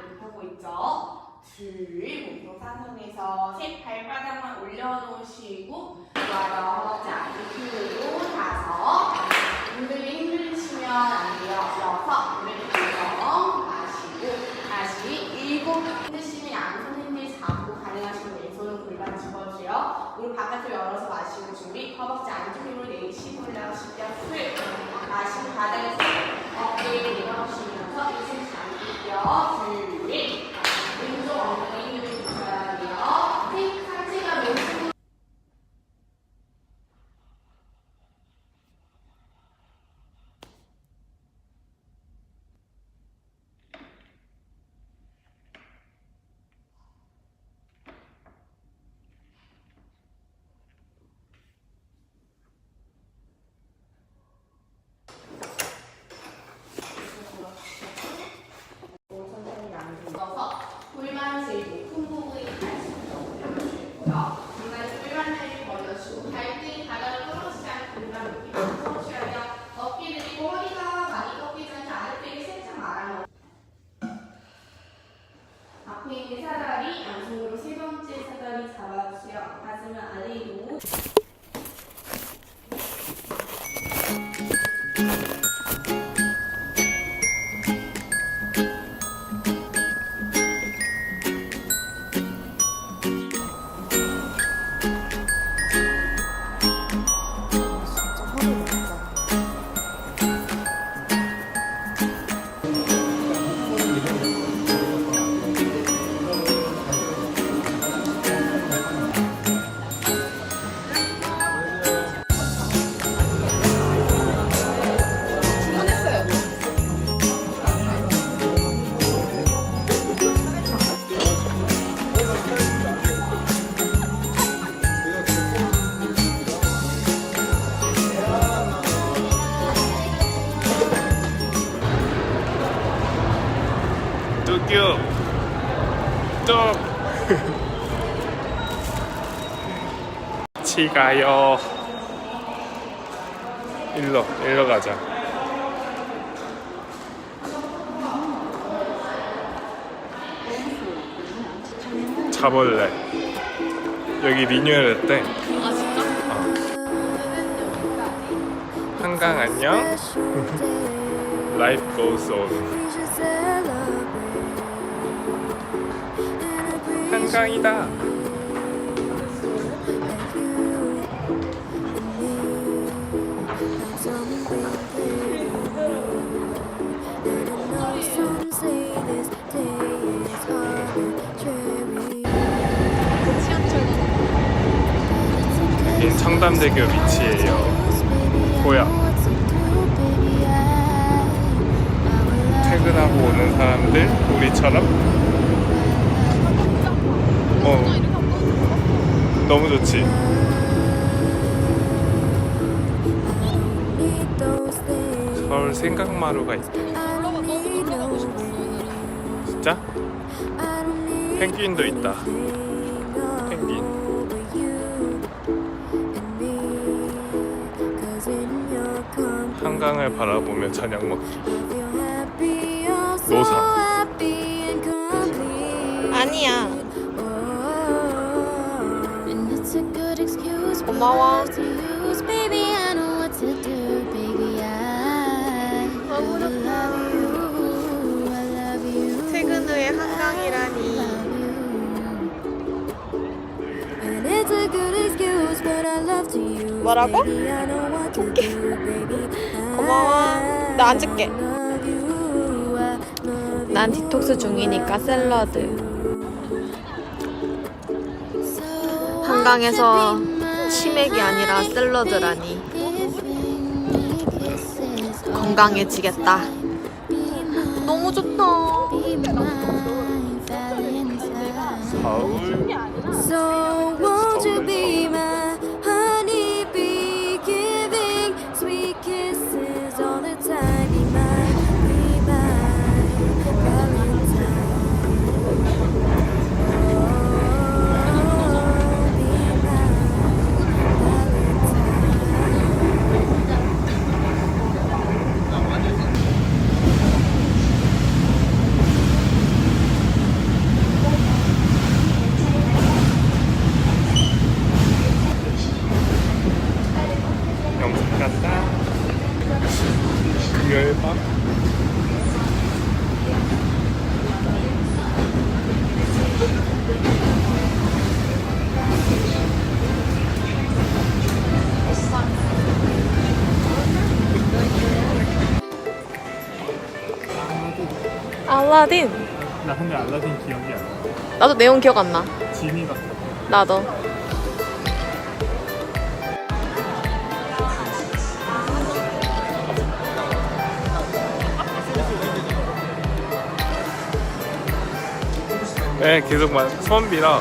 이렇게 하고 있죠. 둘, 목표 사선에서 셋, 발바닥만 올려놓으시고 좋아요. 자, 이렇게 다섯, 흔들리 흔들리시면 안 돼요. 여섯, 흔들리 고정, 마시고 다시 일곱, 흔드시면 양손 흔들 잡고 가능하시면 왼손은 골반 집어주세요. 무릎 바깥으로 열어서 마시고 뚝규 뚝 같이 가요. 일로 일로 가자. 잡을래. 여기 리뉴얼 했대 아 진짜? 한강 안녕? Life goes on 한강이다. 청담대교 위치예요. 보여. 퇴근하고 오는 사람들 우리처럼 어 너무 좋지. 서울 생각마루가 있대. 진짜? 펭귄도 있다. 펭귄. 한강을 바라보며 저녁 먹기. 노상. 아니야. 고마워. 퇴근 후에 한강이라니. 뭐라고? 오케이. 고마워. 나 앉을게. 난 디톡스 중이니까 샐러드. 한강에서 치맥이 아니라 샐러드라니. 건강해지겠다. 너무 좋다. 알라딘. 나 근데 알라딘 기억이 안 나. 나도 내용 기억 안 나. 지니 같아. 나도. 네, 계속 만 소원비라.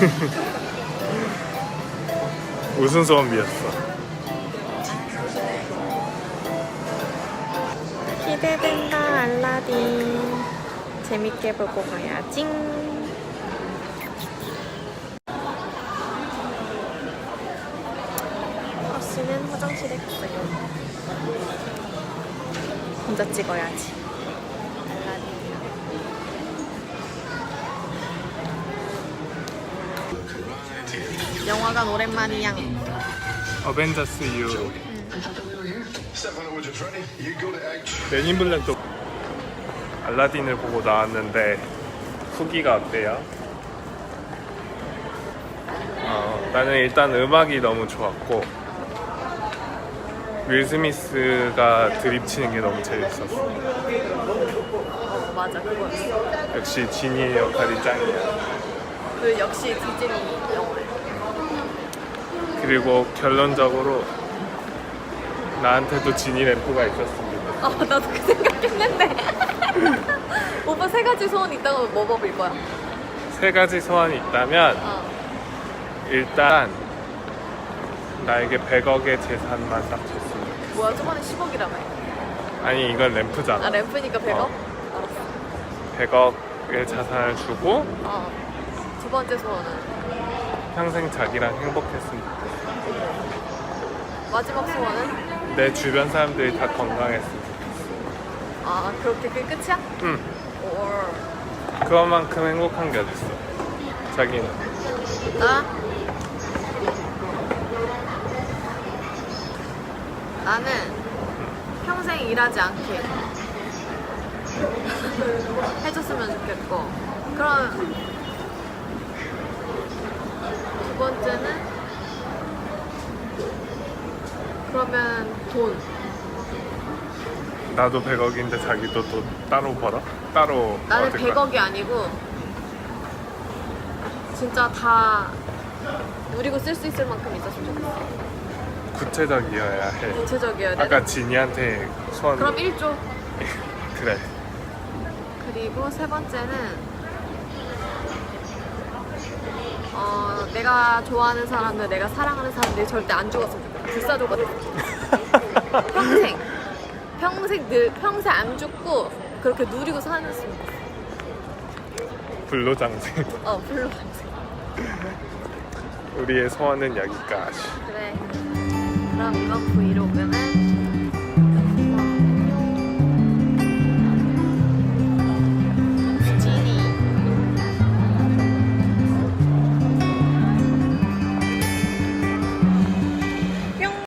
무슨 소원비였어? 기대된다 알라딘. 재밌게 보고 가야지. 아씨는 화장실에 갔어요. 혼자 찍어야지. 알라딘. 영화관 오랜만이야. 어벤져스 이후 To action. 맨인블랙도 알라딘을 보고 나왔는데 후기가 어때요? 어, 나는 일단 음악이 너무 좋았고 윌 스미스가 드립 치는 게 너무 재밌었어. 어, 맞아 그거였어. 역시 지니의 역할이 짱이야. 그 역시 디즈니 영화야. 그리고 결론적으로 나한테도 지니 램프가 있었습니다. 아 나도 그 생각했는데. 오빠 세 가지 소원 있다고 뭐 먹을 거야? 세 가지 소원이 있다면 어. 일단 나에게 100억의 재산만 딱 줬으면. 뭐야 저번에 10억이라며. 아니 이건 램프잖아. 아 램프니까 100억? 어. 알았어. 100억의 자산을 주고 어. 두 번째 소원은 평생 자기랑 행복했으면 좋겠어. 마지막 소원은? 내 주변 사람들이 다 건강했으면. 아 그렇게 그게 끝이야? 응. 오. 그것만큼 행복한 게 어딨어. 자기는. 나 나는 평생 일하지 않게 해줬으면 좋겠고 그럼 두 번째는 그러면 돈 나도 100억인데 자기도 또 따로 벌어? 따로 나는 얻을 거야? 100억이 아니고 진짜 다 누리고 쓸 수 있을 만큼 있었으면 좋겠어 구체적이어야 해. 구체적이어야 돼 아까 지니한테 소원 그럼 1조 그래. 그리고 세 번째는 어, 내가 좋아하는 사람들, 내가 사랑하는 사람들이 절대 안 죽었으면 좋겠어. 됐으면 좋겠어. 평생. 평생 늘, 평생 안 죽고 그렇게 누리고 사는 수 불로장생. 어, 불로. 우리의 소원은 여기까지. 그래. 그럼 이번 브이로그는